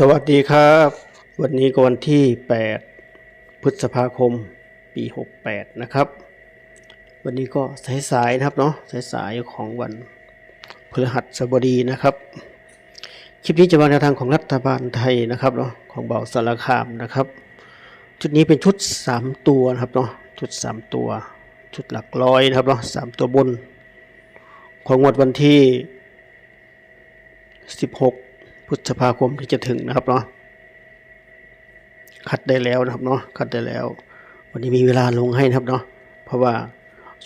สวัสดีครับ วันนี้ก็วันที่ 8 พฤษภาคม ปี 68 นะครับ วันนี้ก็สายๆนะครับเนาะสายๆของวันพฤหัสบดีนะครับ คลิปนี้จะมาแนทางของรัฐบาลไทยนะครับเนาะของเบาสารคามนะครับ ชุดนี้เป็นชุด 3 ตัวนะครับเนาะชุด 3 ตัว ชุดหลักร้อยนะครับเนาะสตัวบน ของงวดวันที่ 16 พฤษภาคมที่จะถึงนะครับเนาะคัดได้แล้วนะครับเนาะคัดได้แล้ว วันนี้มีเวลาลงให้นะครับเนาะเพราะว่า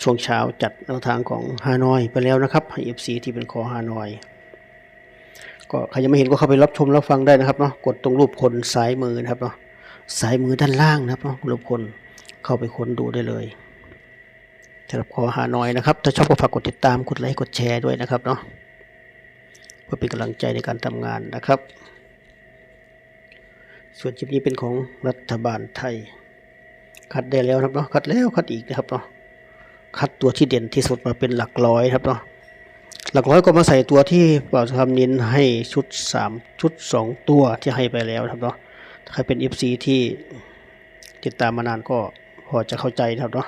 ช่วงเช้าจัดแนวทางของฮานอยไปแล้วนะครับให้ FC ที่เป็นคอฮานอย ก็ใครยังไม่เห็นก็เข้าไปรับชมรับฟังได้นะครับเนาะกดตรงรูปคนซ้ายมือนะครับเนาะซ้ายมือด้านล่างนะครับเนาะรูปคนเข้าไปค้นดูได้เลยสำหรับคอฮานอยนะครับ ถ้าชอบก็ฝากกดติดตามกดไลค์กดแชร์ด้วยนะครับเนาะ พื่อเป็นกำลังใจในการทำงานนะครับ ส่วนคลิปนี้เป็นของรัฐบาลไทย คัดได้แล้วครับเนาะคัดแล้วคัดอีกนะครับเนาะคัดตัวที่เด่นที่สุดมาเป็นหลักร้อยครับเนาะหลักร้อยก็มาใส่ตัวที่เป่าทำน้นให้ชุด 3 ชุด 2 ตัวที่ให้ไปแล้วครับเนาะใครเป็น FC ที่ติดตามมานานก็พอจะเข้าใจครับเนาะ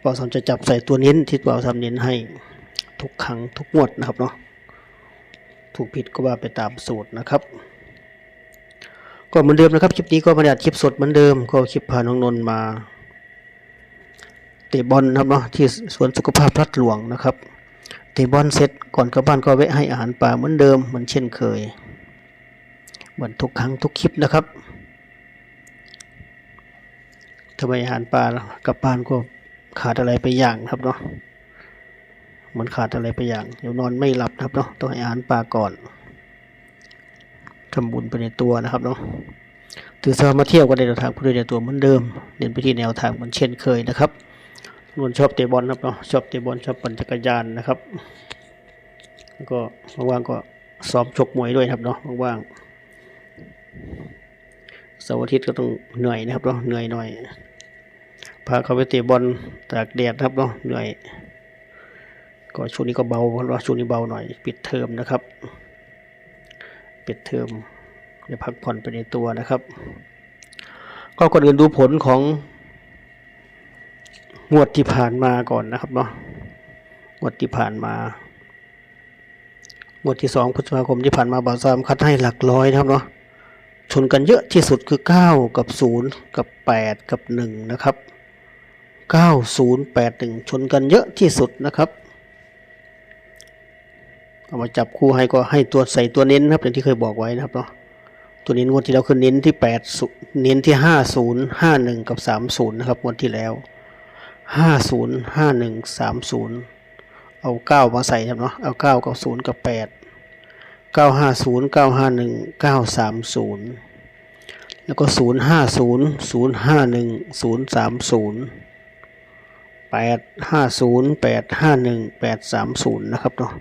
เป่าทำจะจับใส่ตัวเน้นที่เป่าทำเน้นให้ทุกครั้งทุกงวดนะครับเนาะ ถูกผิดก็ว่าไปตามสูตรนะครับ ก็เหมือนเดิมนะครับคลิปนี้ก็มาอัดคลิปสดเหมือนเดิม ก็คลิปพาน้องนนท์มาเตะบอลนะครับเนาะที่สวนสุขภาพพลัดหลวงนะครับเตะบอลเสร็จก่อนกลับบ้านก็แวะให้อาหารปลาเหมือนเดิมเหมือนเช่นเคย เหมือนทุกครั้งทุกคลิปนะครับทำไมอาหารปลากลับบ้านก็ขาดอะไรไปอย่างครับเนาะ มือนขาดอะไรไปอย่างเดี๋ยวนอนไม่หลับนะครับเนาะต้องให้อาหารปลาก่อนทำบุญไปในตัวนะครับเนาะถือสามาเที่ยวก็ได้แนวทางผู้โดยในตัวเหมือนเดิมเน้นไปที่แนวทางเหมือนเช่นเคยนะครับนวลชอบเตะบอลนะครับเนาะชอบเตะบอลชอบปั่นจักรยานนะครับแล้วก็ว่างๆก็ซ้อมชกมวยด้วยครับเนาะว่างๆเสาร์อาทิตย์ก็ต้องเหนื่อยนะครับเนาะเหนื่อยหน่อยพาเขาไปเตะบอลตากแดดครับเนาะเหนื่อย ก็ช่วงนี้ก็เบาเพราะว่าช่วงนี้เบาหน่อย ปิดเทอมนะครับ ปิดเทอมจะพักผ่อนไปในตัวนะครับ ก็ก่อนอื่นดูผลของงวดที่ผ่านมาก่อนนะครับเนาะงวดที่ผ่านมางวดที่สองพฤษภาคมที่ผ่านมาบ่าวซามคัดให้หลักร้อยนะครับเนาะชนกันเยอะที่สุดคือเก้ากับศูนย์กับแปดกับหนึ่งนะครับเก้าศูนย์แปดหนึ่งชนกันเยอะที่สุดนะครับ เอามาจับคู่ให้ก็ให้ตัวใส่ตัวเน้นนะครับอย่างที่เคยบอกไว้นะครับเนาะตัวเน้นงวดที่แล้วคือเน้นที่แปดเน้นที่ห้าศูนย์ห้าหนึ่งกับสามศูนย์นะครับงวดที่แล้วห้าศูนย์ห้าหนึ่งสามศูนย์เอาเก้ามาใส่ครับเนาะเอาเก้ากับศูนย์กับแปดเก้าห้าศูนย์เก้าห้าหนึ่งเก้าสามศูนย์แล้วก็ศูนย์ห้าศูนย์ศูนย์ห้าหนึ่งศูนย์สามศูนย์แปดห้าศูนย์แปดห้าหนึ่งแปดสามศูนย์นะครับเนาะ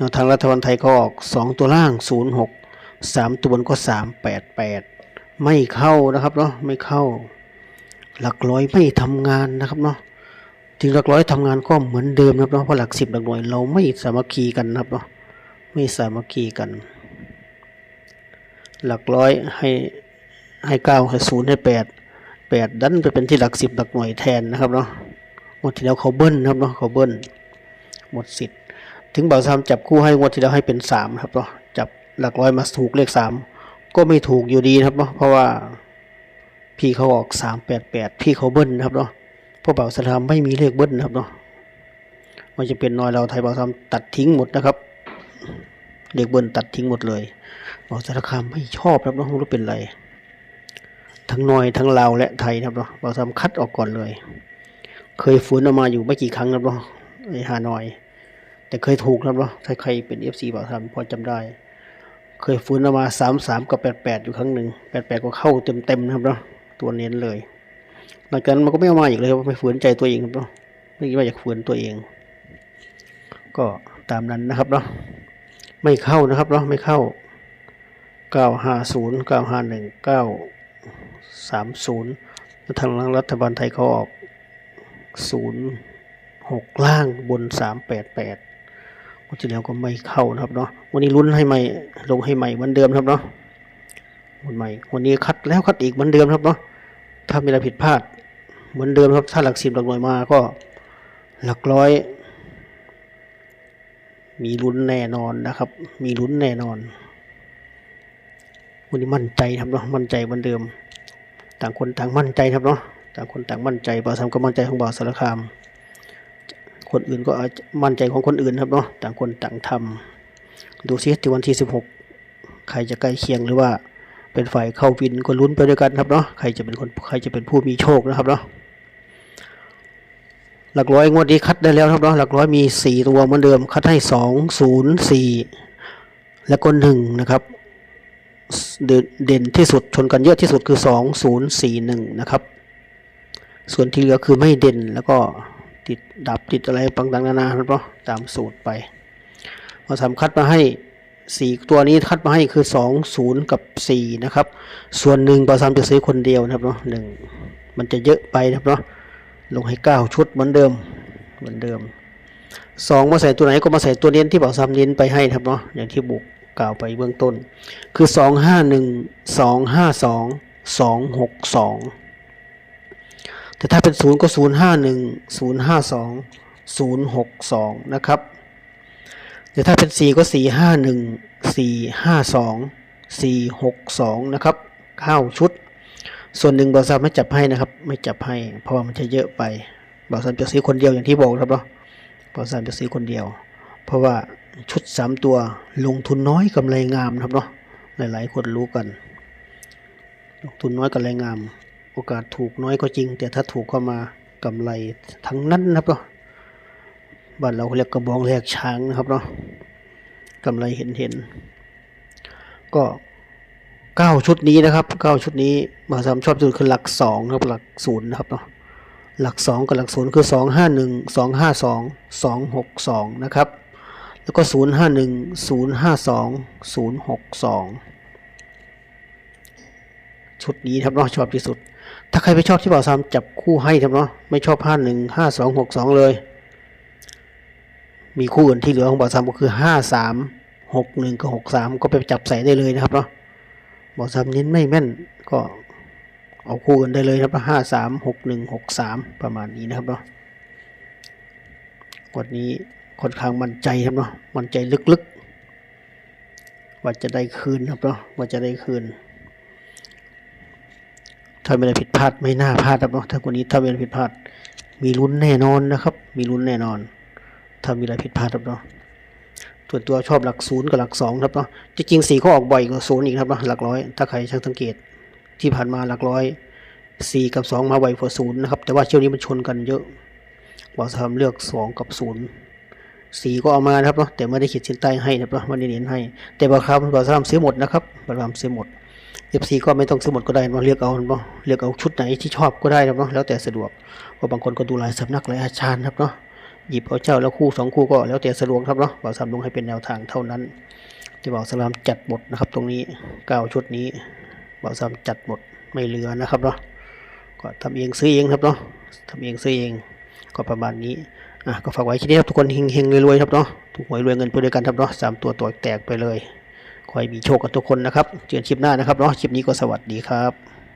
แนวทางรัฐบาลไทยก็ออก 2 ตัวล่าง 0 6 3 ตัวบนก็ 3 8 8 ไม่เข้านะครับเนาะไม่เข้า หลักร้อยไม่ทำงานนะครับเนาะถึงหลักร้อยทำงานก็เหมือนเดิมนะครับเนาะเพราะหลักสิบหลักหน่วยเราไม่สามัคคีกันนะครับเนาะไม่สามัคคีกัน หลักร้อยให้ให้เก้าให้ศูนย์ให้แปดแปดดันไปเป็นที่หลักสิบหลักหน่วยแทนนะครับเนาะหมดที่แล้วเขาเบิ้ลนะครับเนาะเขาเบิ้ลหมดสิทธิ์ ถึงบ่าวซ้ำจับคู่ให้งวดที่แล้วให้เป็นสามครับเนาะจับหลักร้อยมาถูกเลขสามก็ไม่ถูกอยู่ดีครับเนาะเพราะว่าพี่เขาออกสามแปดแปดพี่เขาเบิ้ลนะครับเนาะพราะบ่าวสามไม่มีเลขเบิ้ลครับเนาะมันจะเป็นน้อยเราไทยบ่าวซ้ำตัดทิ้งหมดนะครับเลขเบิ้ลตัดทิ้งหมดเลยบ่าวสารคามไม่ชอบครับเนาะไม่รู้เป็นไร ทั้งน้อยทั้งลาวและไทยครับเนาะบ่าวซ้ำคัดออกก่อนเลย เคยฝืนออกมาอยู่ไม่กี่ครั้งครับเนาะไอ้ฮานอย แต่เคยถูกนะครับเนาะถ้าใครเป็นเอฟซีบ่าวทำพอจำได้ เคยฟื้นออกมาสามสามกับแปดแปดอยู่ครั้งหนึ่งแปดแปดก็เข้าเต็มเต็มนะครับเนาะตัวเน้นเลยหลังจากนั้นมันก็ไม่เอามาอีกเลยครับไม่ฝืนใจตัวเองครับเนาะไม่คิดว่าอยากฝืนตัวเอง ก็ตามนั้นนะครับเนาะไม่เข้านะครับเนาะไม่เข้าเก้าห้าศูนย์เก้าห้าหนึ่งเก้าสามศูนย์ทางรัฐบาลไทยเขาออกศูนย์หกล่างบนสามแปดแปด วันที่แล้วก็ไม่เข้านะครับเนาะวันนี้ลุ้นให้ใหม่ลงให้ใหม่เหมือนเดิมครับเนาะวันใหม่วันนี้คัดแล้วคัดอีกเหมือนเดิมครับเนาะถ้ามีอะไรผิดพลาดเหมือนเดิมครับถ้าหลักสิบหลักหน่วยมาก็หลักร้อย มีลุ้นแน่นอนนะครับ มีลุ้นแน่นอนวันนี้มั่นใจครับเนาะมั่นใจเหมือนเดิม ต่างคนต่างมั่นใจครับเนาะต่างคนต่างมั่นใจบ่าวสามก็มั่นใจของบ่าวสารคาม คนอื่นก็อาจมั่นใจของคนอื่นครับเนาะต่างคนต่างทำดูซิที่วันที่สิบหกใครจะใกล้เคียงหรือว่าเป็นฝ่ายเข้าวินก็ลุ้นไปด้วยกันครับเนาะใครจะเป็นคนใครจะเป็นผู้มีโชคนะครับเนาะหลักร้อยงวดนี้คัดได้แล้วครับเนาะหลักร้อยมีสี่ตัวเหมือนเดิมคัดให้สองศูนย์สี่แล้วก็หนึ่งนะครับเด่นเด่นที่สุดชนกันเยอะที่สุดคือ 2041 นะครับ ส่วนที่เหลือคือไม่เด่นแล้วก็ ติดดับติดอะไรปังต่างๆนานาครับเนาะตามสูตรไปพอสามคัดมาให้4ตัวนี้คัดมาให้คือ20กับ4นะครับ ส่วนหนึ่งปอสามจะซื้อคนเดียวนะครับเนาะหนึ่งมันจะเยอะไปนะครับเนาะลงให้9ชุดเหมือนเดิมเหมือนเดิมสองมาใส่ตัวไหนก็มาใส่ตัวเน้นที่บอกซ้ำเน้นไปให้ครับเนาะอย่างที่บุกกล่าวไปเบื้องต้น คือสองห้าหนึ่งสองห้าสองสองหกสอง แต่ถ้าเป็นศูนย์ก็ศูนย์ห้าหนึ่งศูนย์ห้าสองศูนย์หกสองนะครับแต่ถ้าเป็นสี่ก็สี่ห้าหนึ่งสี่ห้าสองสี่หกสองนะครับเข้าชุด ส่วนหนึ่งบอซัมไม่จับให้นะครับ ไม่จับให้ เพราะว่ามันจะเยอะไปบอซัมจะซื้อคนเดียวอย่างที่บอกครับเนาะปอสามจะซื้อคนเดียว เพราะว่าชุดสามตัวลงทุนน้อยกำไรงามครับเนาะหลายๆคนรู้กัน ลงทุนน้อยกำไรงาม อกาสถูกน้อยก็จริง แต่ถ้าถูกก็มากำไรทั้งนั้นนะครับเนาะบ้านเราเรียกกระบองแรกช้างนะครับเนาะกำไรเห็นเห็นๆก็เก้าชุดนี้นะครับเก้าชุดนี้มาสามชอบสุดคือหลักสองครับหลักศูนย์นะครับเนาะหลักสองกับหลักศูนย์คือสองห้าหนึ่งสองห้าสองสองหกสองนะครับ แล้วก็ศูนย์ห้าหนึ่งศูนย์ห้าสองศูนย์หกสองชุดนี้ครับเนาะชอบที่สุด ถ้าใครไม่ชอบที่บ่าวซ้ำจับคู่ให้ครับเนาะไม่ชอบห้าหนึ่งห้าสองหกสองเลย มีคู่อื่นที่เหลือของบ่าวซ้ำก็คือห้าสามหกหนึ่งกับหกสามก็ไปจับใส่ได้เลยนะครับเนาะบ่าวซ้ำเน้นไม่แม่นก็เอาคู่กันได้เลยครับห้าสามหกหนึ่งหกสามประมาณนี้นะครับเนาะกดนี้ค่อนข้างมั่นใจครับเนาะมั่นใจลึกๆ ว่าจะได้คืนครับเนาะว่าจะได้คืน ถ้าไม่ได้ผิดพลาดไม่น่าพลาดครับเนาะถ้าคนนี้ถ้าไม่ได้ผิดพลาด มีลุ้นแน่นอนนะครับ มีลุ้นแน่นอน ถ้ามีอะไรผิดพลาดครับเนาะส่วนตัวชอบหลักศูนย์กับหลักสองครับเนาะจริงๆสี่ก็ออกบ่อยกว่าศูนย์อีกครับเนาะหลักร้อยถ้าใครช่างสังเกตที่ผ่านมาหลักร้อยสี่กับสองมาไวกว่าศูนย์นะครับแต่ว่าเที่ยวนี้มันชนกันเยอะบอกสามเลือกสองกับศูนย์สี่ก็เอามานะครับเนาะแต่ไม่ได้ขีดเส้นใต้ให้นะครับเนาะไม่ได้เน้นให้ แต่บางครั้งบอกสามซื้อหมดนะครับบางครั้งซื้อหมด เอฟซีก็ไม่ต้องซื้อหมดก็ได้มาเลือกเอาเนาะเลือกเอาชุดไหนที่ชอบก็ได้นะครับเนาะแล้วแต่สะดวกเพราะบางคนก็ดูหลายสำนักหลายอาจารย์ครับเนาะหยิบเอาเจ้าแล้วคู่สองคู่ก็แล้วแต่สะดวกครับเนาะบอกสามลงให้เป็นแนวทางเท่านั้นที่บอกสลามจัดหมดนะครับ ตรงนี้เก้าชุดนี้บอกสามจัดหมดไม่เหลือนะครับเนาะก็ทำเองซื้อเองครับเนาะทำเองซื้อเองก็ประมาณนี้อะก็ฝากไว้ที่นี้ครับทุกคนเฮงๆรวยๆครับเนาะถูกหวยรวยเงินไปด้วยกันครับเนาะสามตัวตัวแตกไปเลย ขอให้มีโชคกับทุกคนนะครับ เจอกันคลิปหน้านะครับเนาะ คลิปนี้ก็สวัสดีครับ